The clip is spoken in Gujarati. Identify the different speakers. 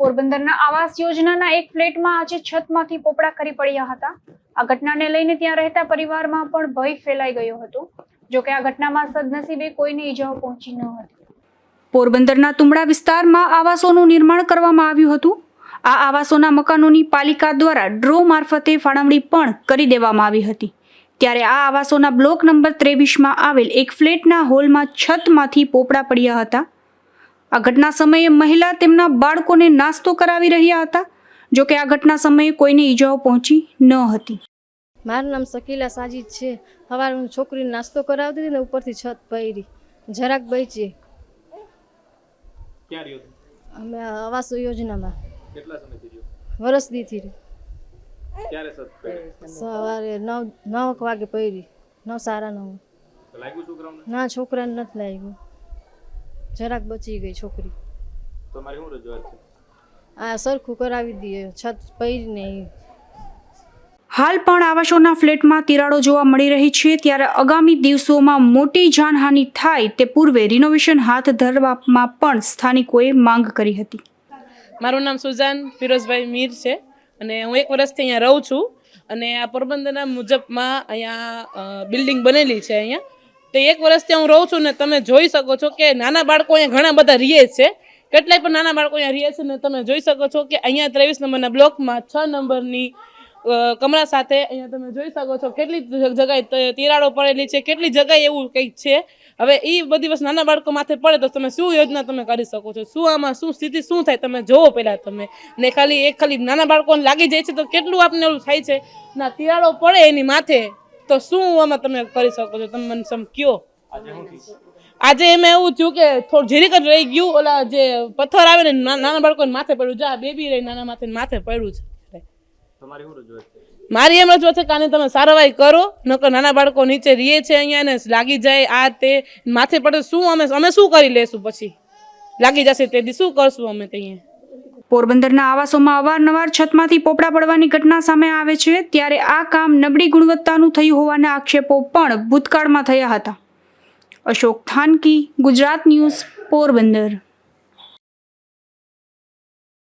Speaker 1: પોરબંદરના આવાસ યોજનાના એક ફ્લેટમાં આજે છતમાંથી પોપડા કરી પડ્યા હતા. આ ઘટનાને લઈને ત્યાં રહેતા પરિવારમાં પણ ભય ફેલાઈ ગયો હતો. જોકે આ ઘટનામાં સદનસીબે કોઈને ઈજાઓ પહોંચી ન હતી. પોરબંદરના તુમડા વિસ્તારમાં આવાસોનું નિર્માણ કરવામાં આવ્યું હતું. આ આવાસોના મકાનોની પાલિકા દ્વારા ડ્રો મારફતે ફાળવણી પણ કરી દેવામાં આવી હતી. ત્યારે આ આવાસોના બ્લોક નંબર ત્રેવીસમાં આવેલ એક ફ્લેટના હોલમાં છતમાંથી પોપડા પડ્યા હતા. આ ઘટના સમયે મહિલા તેમના બાળકોને નાસ્તો કરાવી રહ્યા હતા જોકે આ ઘટના સમયે કોઈને ઈજાઓ પહોંચી ન હતી.
Speaker 2: મારું નામ શકીલા સાજીદ છે. સવારે હું છોકરીને નાસ્તો કરાવતી હતી ને ઉપરથી છત પહેરી જરાક બચી? અમે આવાસ યોજનામાં.
Speaker 3: કેટલા સમયથી રહ્યો?
Speaker 2: વરસ દીથી
Speaker 3: ક્યારે
Speaker 2: સવારે નવ નવ વાગે પહેરી નવ સારા નવ. ના છોકરાને નથી લાગ્યું. જરાક બચી ગઈ છોકરી.
Speaker 3: તમારી શું રજૂઆત છે?
Speaker 2: આ સરખું કરાવી દઈએ છત નહીં
Speaker 1: હાલ પણ આવાસોના ફ્લેટમાં તિરાડો જોવા મળી રહી છે ત્યારે આગામી દિવસોમાં મોટી જાનહાનિ થાય તે પૂર્વે રિનોવેશન હાથ ધરવામાં પણ સ્થાનિકોએ માંગ કરી હતી.
Speaker 4: મારું નામ સુજાન ફિરોઝભાઈ મીર છે અને હું એક વર્ષથી અહીંયા રહું છું અને આ પોરબંદરના મુજબમાં અહીંયા બિલ્ડિંગ બનેલી છે અહીંયા. તો એક વર્ષથી હું રહું છું ને તમે જોઈ શકો છો કે નાના બાળકો અહીંયા ઘણા બધા રહે છે. કેટલાય પણ નાના બાળકો અહીંયા રહે છે ને તમે જોઈ શકો છો કે અહીંયા ત્રેવીસ નંબરના બ્લોકમાં છ નંબરની કમરા સાથે અહીંયા તમે જોઈ શકો છો કેટલી જગ્યાએ તિરાડો પડેલી છે, કેટલી જગ્યાએ એવું કંઈક છે. હવે એ બધી વસ્તુ નાના બાળકો માથે પડે તો તમે શું યોજના તમે કરી શકો છો? શું આમાં શું સ્થિતિ શું થાય? તમે જોવો પહેલાં તમે. ને ખાલી એક ખાલી નાના બાળકોને લાગી જાય છે તો કેટલું આપને એવું થાય છે? ના, તિરાડો પડે એની માથે. તો શું આમાં તમે કરી શકો છો? તમે મને સમ કયો.
Speaker 3: આજે
Speaker 4: એમાં એવું થયું કે થોડું ઝીરીક જ રહી ગયું. ઓલા જે પથ્થર આવે ને નાના બાળકોને માથે પડ્યું. જા બેબી રહી નાના માથે ને માથે પડ્યું
Speaker 3: છે.
Speaker 4: મારી એમ રજૂઆત છે કે આને તમે સારવાઈ કરો નકર નાના બાળકો નીચે રીએ છે અહીંયા ને લાગી જાય આ તે માથે પડે શું અમે અમે શું કરી લેશું પછી? લાગી જશે તેથી શું કરશું અમે ત્યાં
Speaker 1: પોરબંદરના આવાસોમાં અવારનવાર છતમાંથી પોપડા પડવાની ઘટના સામે આવે છે, ત્યારે આ કામ નબળી ગુણવત્તાનું થયું હોવાના આક્ષેપો પણ ભૂતકાળમાં થયા હતા. અશોક થાનકી, ગુજરાત ન્યૂઝ, પોરબંદર.